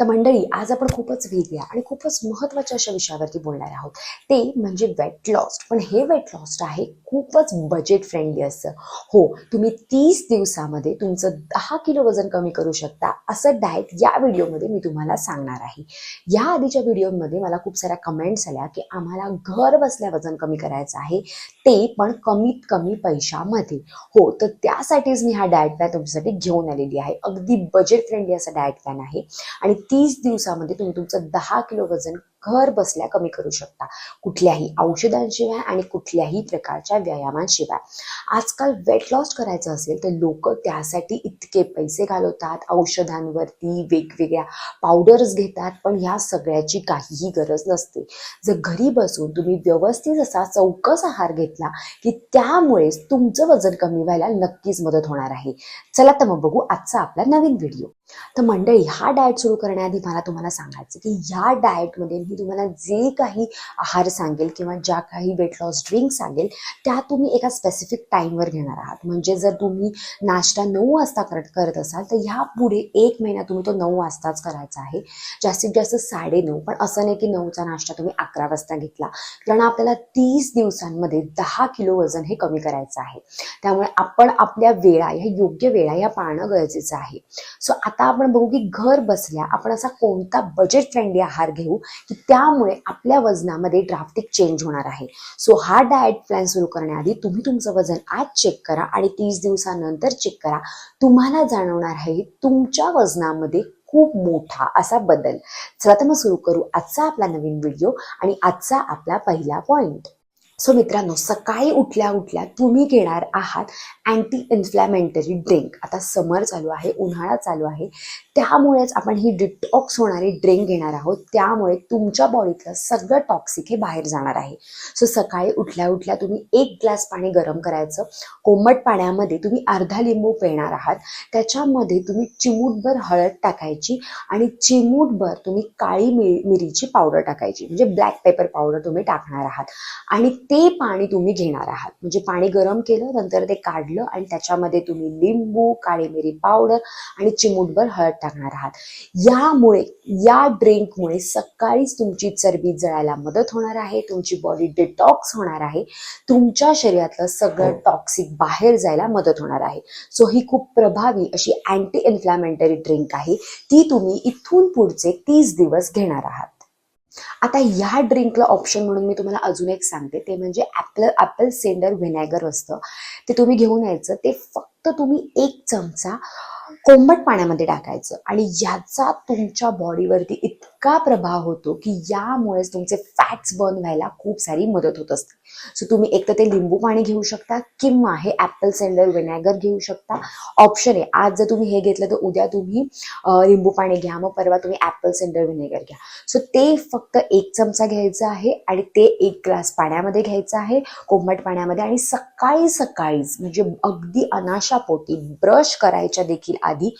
तर मंडळी आज आपण खूपच वेगळ्या आणि खूपच महत्त्वाच्या अशा विषयावरती बोलणार आहोत. ते म्हणजे वेट लॉस पण हे वेट लॉस आहे खूपच बजेट फ्रेंडली असं. हो तुम्ही तीस दिवसामध्ये तुमचं दहा किलो वजन कमी करू शकता असं डाएट या व्हिडिओमध्ये मी तुम्हाला सांगणार आहे. या आधीच्या व्हिडिओमध्ये मला खूप साऱ्या कमेंट्स आल्या की आम्हाला घर बसल्या वजन कमी करायचं आहे ते पण कमीत कमी पैशामध्ये. हो तर त्यासाठीच मी हा डाएट प्लॅन तुमच्यासाठी घेऊन आलेली आहे. अगदी बजेट फ्रेंडली असा डाएट प्लॅन आहे. आणि तीस दिवसामध्ये तुम्ही तुमचं दहा किलो वजन घर बसल्या कमी करू शकता. कुठल्याही औषधांशिवाय आणि कुठल्याही प्रकारच्या व्यायामांशिवाय. आजकाल वेट लॉस करायचं असेल तर लोक त्यासाठी इतके पैसे घालवतात औषधांवरती वेगवेगळ्या पावडर्स घेतात पण ह्या सगळ्याची काहीही गरज नसते. जर घरी बसून तुम्ही व्यवस्थित असा चौकस आहार घेतला की त्यामुळेच तुमचं वजन कमी व्हायला नक्कीच मदत होणार आहे. चला तर मग बघू आजचा आपला नवीन व्हिडिओ तर मंडळी हा डाएट सुरू करण्याआधी मला तुम्हाला सांगायचं की ह्या डाएटमध्ये मी तुम्हाला जे काही आहार सांगेल किंवा ज्या काही वेट लॉस ड्रिंक सांगेल त्या तुम्ही एका स्पेसिफिक टाईमवर घेणार आहात. म्हणजे जर तुम्ही नाश्ता नऊ वाजता करत करत असाल तर ह्या पुढे एक महिना तुम्ही तो नऊ वाजताच करायचा आहे. जास्तीत जास्त साडे नऊ पण असं नाही की नऊचा नाश्ता तुम्ही अकरा वाजता घेतला. कारण आपल्याला तीस दिवसांमध्ये दहा किलो वजन हे कमी करायचं आहे. त्यामुळे आपण आपल्या वेळा ह्या योग्य वेळा या पाळणं गरजेचं आहे. सो आता आपण बघू की घर बसल्या आपण असा कोणता बजेट फ्रेंडली आहार घेऊ की त्यामुळे आपल्या वजनामध्ये ड्राफ्टिक चेंज होणार आहे. सो हा डाएट प्लॅन सुरू करण्याआधी तुम्ही तुमचं वजन आज चेक करा आणि तीस दिवसानंतर चेक करा. तुम्हाला जाणवणार आहे तुमच्या वजनामध्ये खूप मोठा असा बदल. चला तर मग सुरू करू आजचा आपला नवीन व्हिडिओ आणि आजचा आपला पहिला पॉइंट सो मित्रांनो सकाळी उठल्या उठल्या तुम्ही घेणार आहात अँटी इन्फ्लॅमेंटरी ड्रिंक आता समर चालू आहे उन्हाळा चालू आहे. त्यामुळेच आपण ही डिटॉक्स होणारी ड्रिंक घेणार आहोत. त्यामुळे तुमच्या बॉडीतलं सगळं टॉक्सिक हे बाहेर जाणार आहे. सो सकाळी उठल्या उठल्या तुम्ही एक ग्लास पाणी गरम करायचं. कोमट पाण्यामध्ये तुम्ही अर्धा लिंबू पेणार आहात. त्याच्यामध्ये तुम्ही चिमूटभर हळद टाकायची आणि चिमूटभर तुम्ही काळी मिरीची पावडर टाकायची. म्हणजे ब्लॅक पेपर पावडर तुम्ही टाकणार आहात. आणि ते पाणी तुम्ही घेणार आहात. म्हणजे पाणी गरम केलं नंतर ते काढलं आणि त्याच्यामध्ये तुम्ही लिंबू काळी मिरी पावडर आणि चिमूटभर हळद टाकणार आहात. यामुळे या ड्रिंकमुळे सकाळीच तुमची चरबी जळायला मदत होणार आहे तुमची बॉडी डिटॉक्स होणार आहे तुमच्या शरीरातलं सगळं टॉक्सिक बाहेर जायला मदत होणार आहे. सो ही खूप प्रभावी अशी अँटी इन्फ्लॅमेंटरी ड्रिंक आहे. ती तुम्ही इथून पुढचे तीस दिवस घेणार आहात. आता ह्या ड्रिंकला ऑप्शन म्हणून मी तुम्हाला अजून एक सांगते. ते म्हणजे ॲपल ॲपल सेंडर व्हिनेगर असतं. ते तुम्ही घेऊन यायचं. ते फक्त तुम्ही एक चमचा कोंबट पाण्यामध्ये टाकायचं. आणि याचा तुमच्या बॉडीवरती इतका प्रभाव होतो की यामुळेच तुमचे फॅट्स बर्न व्हायला खूप सारी मदत होत असते. सो तुम्ही एक तर ते लिंबू पाणी घेऊ शकता किंवा हे ॲपल सेंडर विनॅगर घेऊ शकता. ऑप्शन आहे आज जर तुम्ही हे घेतलं तर उद्या तुम्ही लिंबू पाणी घ्या मग परवा तुम्ही ॲपल सेंडर विनेगर घ्या. सो ते फक्त एक चमचा घ्यायचं आहे आणि ते एक ग्लास पाण्यामध्ये घ्यायचं आहे कोमट पाण्यामध्ये आणि सकाळी सकाळीच म्हणजे अगदी अनाशापोटी ब्रश करायच्या देखील आधी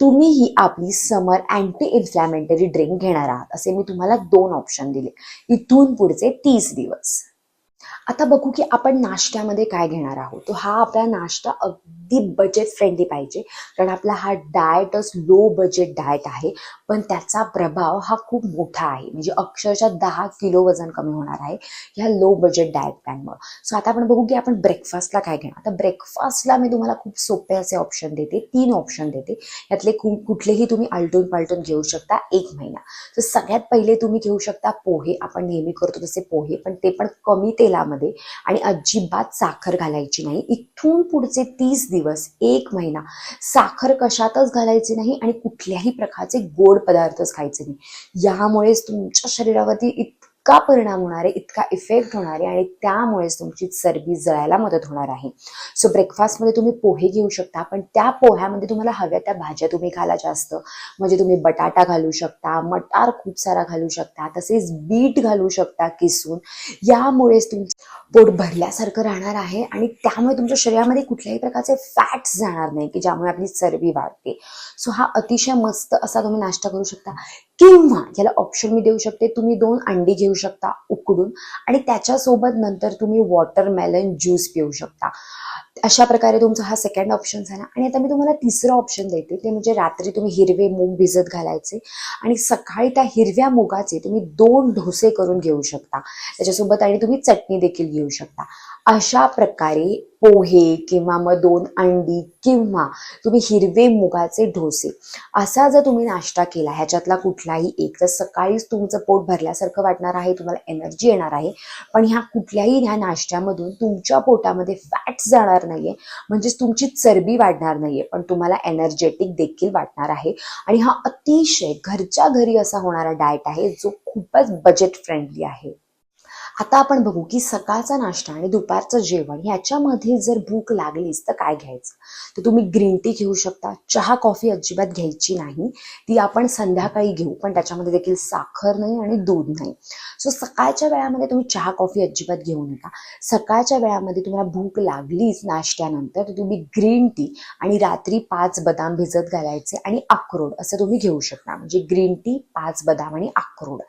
तुम्ही ही आपली समर अँटी इन्फ्लॅमेंटरी ड्रिंक घेणार आहात असे मी तुम्हाला दोन ऑप्शन दिले. इथून पुढचे तीस दिवस. आता बघू की आपण नाश्त्यामध्ये काय घेणार आहोत. तो हा आपला नाश्ता अगदी बजेट फ्रेंडली पाहिजे. कारण आपला हा डाएटच लो बजेट डाएट आहे. पण त्याचा प्रभाव हा खूप मोठा आहे. म्हणजे अक्षरशः दहा किलो वजन कमी होणार आहे ह्या लो बजेट डाएट प्लॅनमुळे सो आता आपण बघू की आपण ब्रेकफास्टला काय घेणार. आता ब्रेकफास्टला मी तुम्हाला खूप सोपे असे ऑप्शन देते. तीन ऑप्शन देते. यातले कुठलेही तुम्ही आलटून पालटून घेऊ शकता एक महिना. तर सगळ्यात पहिले तुम्ही घेऊ शकता पोहे. आपण नेहमी करतो तसे पोहे पण ते पण कमी तेलामध्ये आणि अजिबात साखर घालायची नाही. इथून पुढचे तीस दिवस एक महिना साखर कशातच घालायची नाही आणि कुठल्याही प्रकारचे गोड पदार्थच खायचे नाही. यामुळेच तुमच्या शरीरावरती इतका परिणाम होणार आहे इतका इफेक्ट होणार आहे आणि त्यामुळेच तुमची चरबी जळायला मदत होणार आहे. सो ब्रेकफास्टमध्ये तुम्ही पोहे घेऊ शकता पण त्या पोह्यामध्ये तुम्हाला हव्या त्या भाज्या तुम्ही घाला जास्त. म्हणजे तुम्ही बटाटा घालू शकता मटार खूप सारा घालू शकता तसेच बीट घालू शकता किसून. यामुळेच तुमचं पोट भरल्यासारखं राहणार आहे आणि त्यामुळे तुमच्या शरीरामध्ये कुठल्याही प्रकारचे फॅट्स जाणार नाही की ज्यामुळे आपली चरबी वाढते. सो हा अतिशय मस्त असा तुम्ही नाश्ता करू शकता. किंवा याला ऑप्शन मी देऊ शकते तुम्ही दोन अंडी घेऊ शकता उकडून आणि त्याच्यासोबत नंतर तुम्ही वॉटरमेलन ज्यूस पिऊ शकता. अशा प्रकारे तुमचा हा सेकंड ऑप्शन झाला. आणि आता मी तुम्हाला तिसरं ऑप्शन देते. ते म्हणजे रात्री तुम्ही हिरवे मूग भिजत घालायचे आणि सकाळी त्या हिरव्या मुगाचे तुम्ही दोन डोसे करून घेऊ शकता. त्याच्यासोबत आणि तुम्ही चटणी देखील घेऊ शकता. अशा प्रकारे पोहे किंवा मग दोन अंडी किंवा तुम्ही हिरवे मुगाचे डोसे असा जर तुम्ही नाश्ता केला ह्याच्यातला कुठलाही एक तर सकाळीच तुमचं पोट भरल्यासारखं वाटणार आहे तुम्हाला एनर्जी येणार आहे. पण ह्या कुठल्याही ह्या नाश्त्यामधून तुमच्या पोटामध्ये फॅट्स जाणार नाहीये म्हणजेच तुमची चरबी वाढणार नाहीये पण तुम्हाला एनर्जेटिक देखील वाटणार आहे. आणि हा अतिशय घरच्या घरी असा होणारा डाएट आहे जो खूपच बजेट फ्रेंडली आहे. आता आपण बघू की सकाळचा नाश्ता आणि दुपारचं जेवण ह्याच्यामध्ये जर भूक लागलीच तर काय घ्यायचं? तर तुम्ही ग्रीन टी घेऊ शकता चहा कॉफी अजिबात घ्यायची नाही. ती आपण संध्याकाळी घेऊ पण त्याच्यामध्ये देखील साखर नाही आणि दूध नाही. सो सकाळच्या वेळामध्ये तुम्ही चहा कॉफी अजिबात घेऊ नका. सकाळच्या वेळामध्ये तुम्हाला भूक लागलीच नाश्त्यानंतर तर तुम्ही ग्रीन टी आणि रात्री पाच बदाम भिजत घालायचे आणि अक्रोड असं तुम्ही घेऊ शकता. म्हणजे ग्रीन टी पाच बदाम आणि अक्रोड.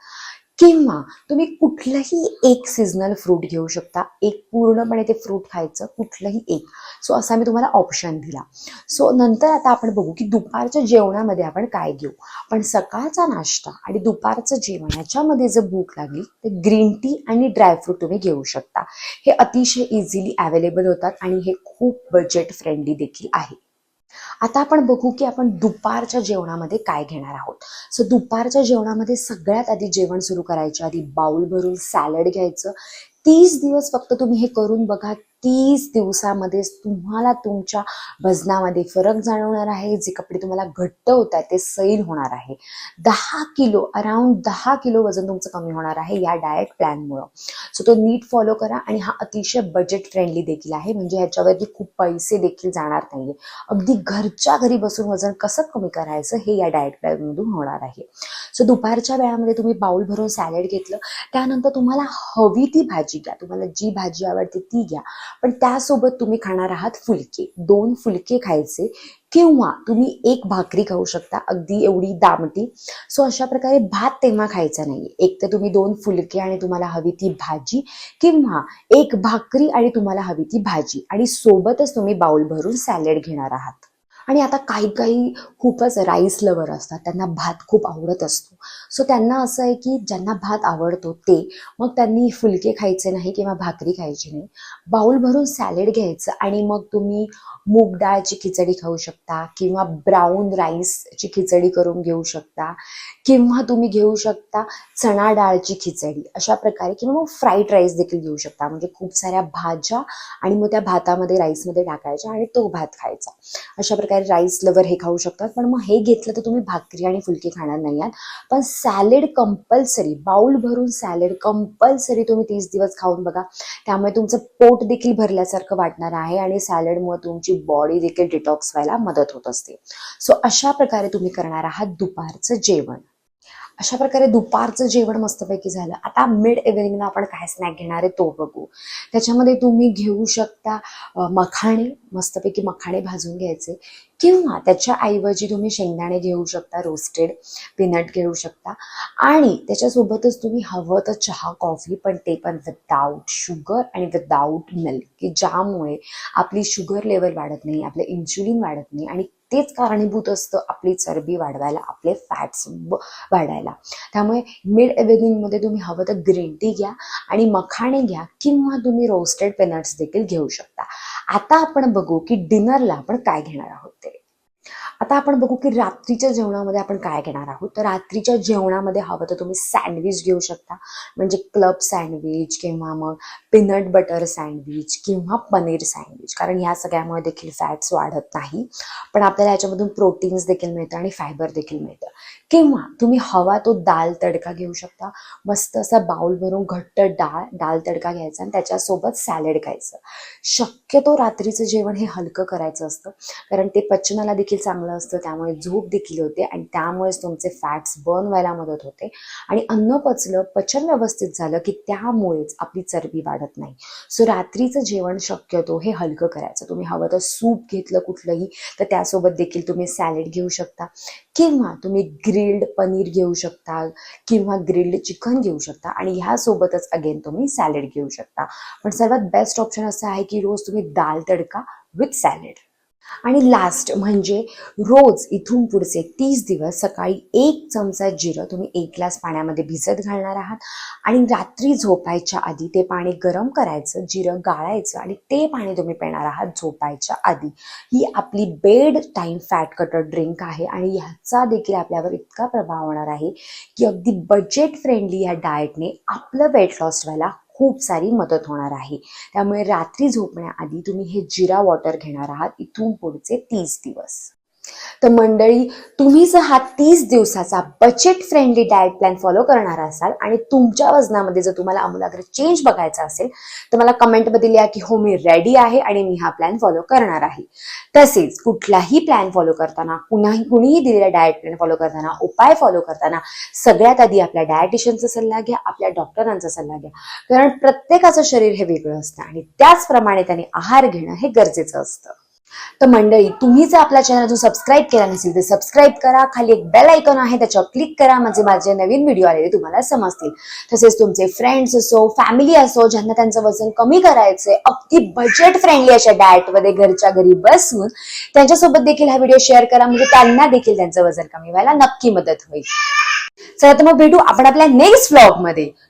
किंवा तुम्ही कुठलंही एक सिजनल फ्रूट घेऊ शकता. एक पूर्णपणे ते फ्रूट खायचं कुठलंही एक. सो असा मी तुम्हाला ऑप्शन दिला. सो नंतर आता आपण बघू की दुपारच्या जेवणामध्ये आपण काय घेऊ. पण सकाळचा नाश्ता आणि दुपारचं जेवण याच्यामध्ये जर भूक लागली तर ग्रीन टी आणि ड्रायफ्रूट तुम्ही घेऊ शकता. हे अतिशय इझिली अवेलेबल होतात आणि हे खूप बजेट फ्रेंडली देखील आहे. आता आपण बघू की आपण दुपारच्या जेवणामध्ये काय घेणार आहोत. सो दुपारच्या जेवणामध्ये सगळ्यात आधी जेवण सुरू करायच्या आधी बाउल भरून सॅलड घ्यायचं. तीस दिवस फक्त तुम्ही हे करून बघा तीस दिवसामध्येच तुम्हाला तुमच्या वजनामध्ये फरक जाणवणार आहे. जे कपडे तुम्हाला घट्ट होत आहेत ते सैल होणार आहे. दहा किलो अराउंड दहा किलो वजन तुमचं कमी होणार आहे या डाएट प्लॅनमुळं सो तो नीट फॉलो करा आणि हा अतिशय बजेट फ्रेंडली देखील आहे. म्हणजे ह्याच्यावरती खूप पैसे देखील जाणार नाहीये. अगदी घरच्या घरी बसून वजन कसं कमी करायचं हे या डाएट प्लॅनमधून होणार आहे. सो दुपारच्या वेळामध्ये तुम्ही बाउल भरून सॅलड घेतलं. त्यानंतर तुम्हाला हवी ती भाजी घ्या. तुम्हाला जी भाजी आवडते ती घ्या. पण त्यासोबत तुम्ही खाणार आहात फुलके. दोन फुलके खायचे. किंवा तुम्ही एक भाकरी खाऊ शकता. अगदी एवढी दामटी. सो अशा प्रकारे भात तेव्हा खायचा नाही एक तर तुम्ही दोन फुलके आणि तुम्हाला हवी ती भाजी. किंवा एक भाकरी आणि तुम्हाला हवी ती भाजी. आणि सोबतच तुम्ही बाउल भरून सॅलड घेणार आहात. आणि आता काही काही खूपच राईस लवर असतात. त्यांना भात खूप आवडत असतो. सो त्यांना असं आहे की ज्यांना भात आवडतो ते मग त्यांनी फुलके खायचे नाही किंवा भाकरी खायची नाही. बाऊल भरून सॅलेड घ्यायचं आणि मग तुम्ही मूग डाळची खिचडी खाऊ शकता किंवा ब्राऊन राईसची खिचडी करून घेऊ शकता किंवा तुम्ही घेऊ शकता चणा डाळची खिचडी अशा प्रकारे किंवा मग फ्राईड राईस देखील घेऊ शकता. म्हणजे खूप साऱ्या भाज्या आणि मग त्या भातामध्ये राईसमध्ये टाकायच्या आणि तो भात खायचा. अशा प्रकारे राईस लवर हे खाऊ शकतात. पण मग हे घेतलं तर तुम्ही भाकरी आणि फुलके खाणार नाही आहात. पण सॅलेड कंपल्सरी बाउल भरून सॅलेड कंपल्सरी तुम्ही तीस दिवस खाऊन बघा. त्यामुळे तुमचं पोट देखील भरल्यासारखं वाटणार आहे आणि सॅलेडमुळे तुमची बॉडी देखील डिटॉक्स व्हायला मदत होत असते. सो अशा प्रकारे तुम्ही करणार आहात दुपारचं जेवण. अशा प्रकारे दुपारचं जेवण मस्तपैकी झालं. आता मिड इव्हिनिंगला आपण काय स्नॅक घेणार आहे तो बघू. त्याच्यामध्ये तुम्ही घेऊ शकता मखाणे मस्तपैकी मखाणे भाजून घ्यायचे. किंवा त्याच्या ऐवजी तुम्ही शेंगदाणे घेऊ शकता रोस्टेड पीनट घेऊ शकता. आणि त्याच्यासोबतच तुम्ही हवं तर चहा कॉफी पण ते पण विदाऊट शुगर आणि विदाऊट मिल्क की ज्यामुळे आपली शुगर लेवल वाढत नाही आपलं इन्सुलिन वाढत नाही आणि तेच कारणीभूत असतं आपली चरबी वाढवायला आपले फॅट्स वाढायला. त्यामुळे मिड इव्हिनिंगमध्ये तुम्ही हवं तर ग्रीन टी घ्या आणि मखाणे घ्या किंवा तुम्ही रोस्टेड पेनट्स देखील घेऊ शकता. आता आपण बघू की डिनरला आपण काय घेणार आहोत ते. आता आपण बघू की रात्रीच्या जेवणामध्ये आपण काय घेणार आहोत. तर रात्रीच्या जेवणामध्ये हवं तर तुम्ही सँडविच घेऊ शकता. म्हणजे क्लब सँडविच किंवा मग पीनट बटर सँडविच किंवा पनीर सँडविच कारण ह्या सगळ्यामुळे देखील फॅट्स वाढत नाही. पण आपल्याला याच्यामधून प्रोटीन्स देखील मिळतं आणि फायबर देखील मिळतं. किंवा तुम्ही हवा तो दाल तडका घेऊ शकता. मस्त असा बाउल भरून घट्ट डाळ दाल तडका घ्यायचा आणि त्याच्यासोबत सॅलड खायचं. शक्यतो रात्रीचं जेवण हे हलकं करायचं असतं. कारण ते पचनाला देखील चांगलं असतं त्यामुळे झोप देखील होते आणि त्यामुळेच तुमचे फॅट्स बर्न व्हायला मदत होते. आणि अन्न पचलं पचन व्यवस्थित झालं की त्यामुळेच आपली चरबी वाढत नाही. सो रात्रीचं जेवण शक्यतो हे हलकं करायचं. तुम्ही हवं तर सूप घेतलं कुठलंही तर त्यासोबत देखील तुम्ही सॅलेड घेऊ शकता. किंवा तुम्ही ग्रिल्ड पनीर घेऊ शकता किंवा ग्रिल्ड चिकन घेऊ शकता? आणि ह्यासोबतच अगेन तुम्ही सॅलेड घेऊ शकता. पण सर्वात बेस्ट ऑप्शन असं आहे की रोज तुम्ही दाल तडका विथ सॅलेड आणि लास्ट म्हणजे रोज इथून पुढचे तीस दिवस सकाळी एक चमचा जिरं तुम्ही एक ग्लास पाण्यामध्ये भिजत घालणार आहात. आणि रात्री झोपायच्या आधी ते पाणी गरम करायचं जिरं गाळायचं आणि ते पाणी तुम्ही पिणार आहात झोपायच्या आधी. ही आपली bed time fat cutter drink आहे आणि ह्याचा देखील आपल्यावर इतका प्रभाव होणार आहे की अगदी बजेट फ्रेंडली ह्या डाएटने आपलं वेट लॉस व्हायला खूप सारी मदत होणार आहे. त्यामुळे रात्री झोपण्याआधी तुम्ही हे जिरा वॉटर घेणार आहात. इथून पुढचे तीस दिवस. तर मंडळी तुम्ही जर हा तीस दिवसाचा budget friendly diet plan follow करणार असाल आणि तुमच्या वजनामध्ये जर तुम्हाला आमूलाग्र चेंज बघायचा असेल तर मला कमेंटमध्ये लिहा की हो मी रेडी आहे आणि मी हा प्लॅन फॉलो करणार आहे. तसेच कुठलाही प्लॅन फॉलो करताना कुणाही कुणीही दिलेला डाएट प्लॅन फॉलो करताना उपाय फॉलो करताना सगळ्यात आधी आपल्या डायटिशियनचा सल्ला घ्या आपल्या डॉक्टरांचा सल्ला घ्या. कारण प्रत्येकाचं शरीर हे वेगळं असतं आणि त्याचप्रमाणे त्याने आहार घेणं हे गरजेचं असतं. तर मंडळी तुम्ही जर आपल्या चॅनल अजून सबस्क्राईब केला नसेल तर सबस्क्राईब करा. खाली एक बेल आयकॉन आहे त्याच्यावर क्लिक करा. म्हणजे माझे नवीन व्हिडिओ आलेले तुम्हाला समजतील. तसेच तुमचे फ्रेंड्स असो फॅमिली असो ज्यांना त्यांचं वजन कमी करायचंय अगदी बजेट फ्रेंडली अशा डाएटमध्ये घरच्या घरी बसून त्यांच्यासोबत देखील हा व्हिडिओ शेअर करा. म्हणजे त्यांना देखील त्यांचं वजन कमी व्हायला नक्की मदत होईल. चला तर मग भेटू आपण आपल्या नेक्स्ट व्लॉगमध्ये.